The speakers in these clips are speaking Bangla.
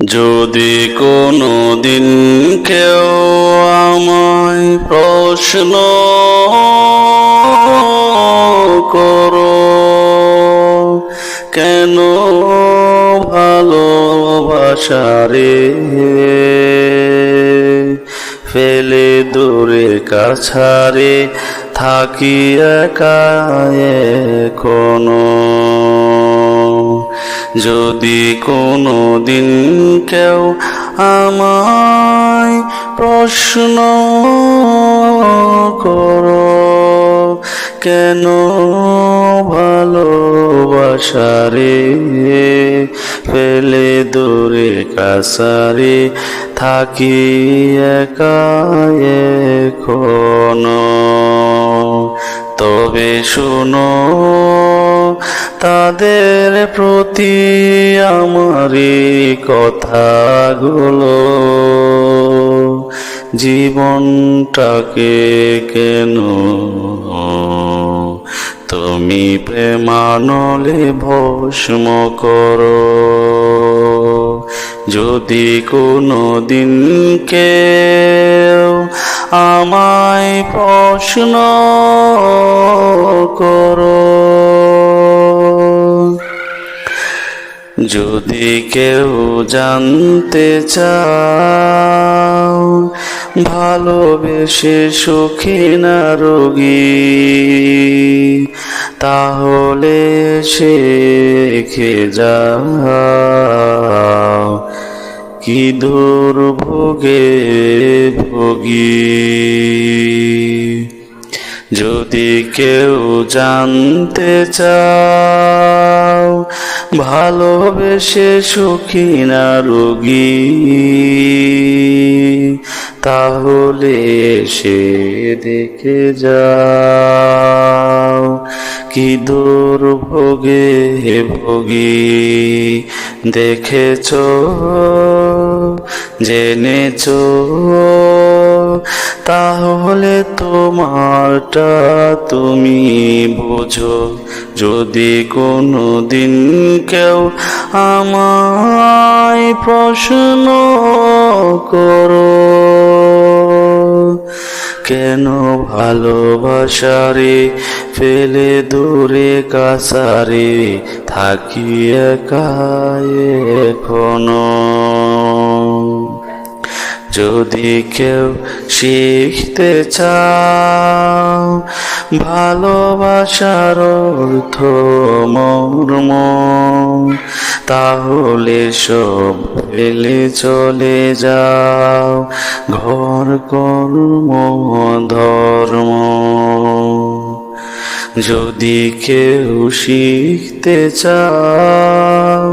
যদি কোনো দিন কেউ আমায় প্রশ্ন করো, কেন ভালোবাসারে ফেলে দূরে কাছারে থাকি একা এখনও। যদি কোনো দিন কেউ আমায় প্রশ্ন করো, কেন ভালোবাসারে ফেলে দূরে কাছারে থাকি একা এখনও? তবে শুনো তাদের প্রতি আমারই কথাগুলো। জীবনটাকে কেন তুমি প্রেমানলে ভস্ম করো? যদি কোনো দিন কেউ আমায় প্রশ্ন করো। যদি কেউ জানতে চাও ভালোবেসে সুখী না রোগী তাহলে শেখে যাও। কি দুর্ভোগে ভোগী? যদি কেউ জানতে চাও, ভালোবেসে সুখী না রোগী, তাহলে সে দেখে যাও কি দুর্ভোগে ভোগী। দেখেছ, জেনেছ তাহলে তোমারটা তুমি বোঝো, যদি কোনো দিন কেউ আমায় প্রশ্ন করো, কেন ভালোবাসারে ফেলে দূরে কাছারে থাকি একা এখনও? যদি কেউ শিখতে চাও, ভালোবাসার অর্থ মর্ম, তাহলে সব ফেলে চলে যাও, ঘর কর্ম, ধর্ম। যদি কেউ শিখতে চাও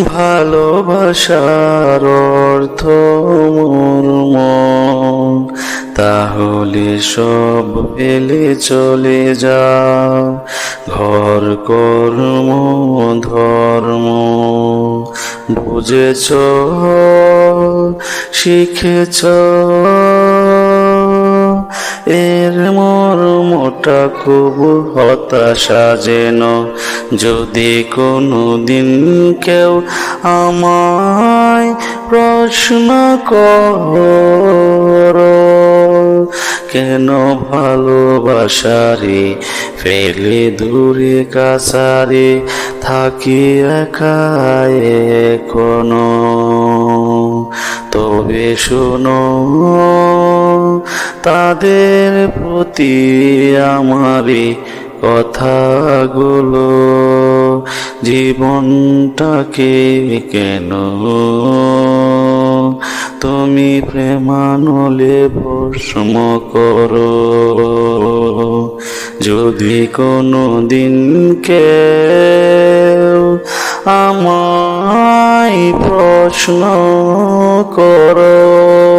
ভালোবাসার অর্থ মর্ম তাহলে সব ফেলে চলে যাও। ঘর কর্ম ধর্ম বুঝেছ শিখেছ। এর মর্মটা খুব হতাশা যেন। যদি কোনো দিন কেউ আমায় প্রশ্ন কর, কেন ভালোবাসারে ফেলে দূরে কাছারে থাকি একা এখনও? তবে শোনো, তাদের প্রতি আমারই কথাগুলো, জীবনটাকে কেন? তুমি প্রেমানলে ভস্ম করো, যদি কোনো দিন কেউ আমায় প্রশ্ন করো।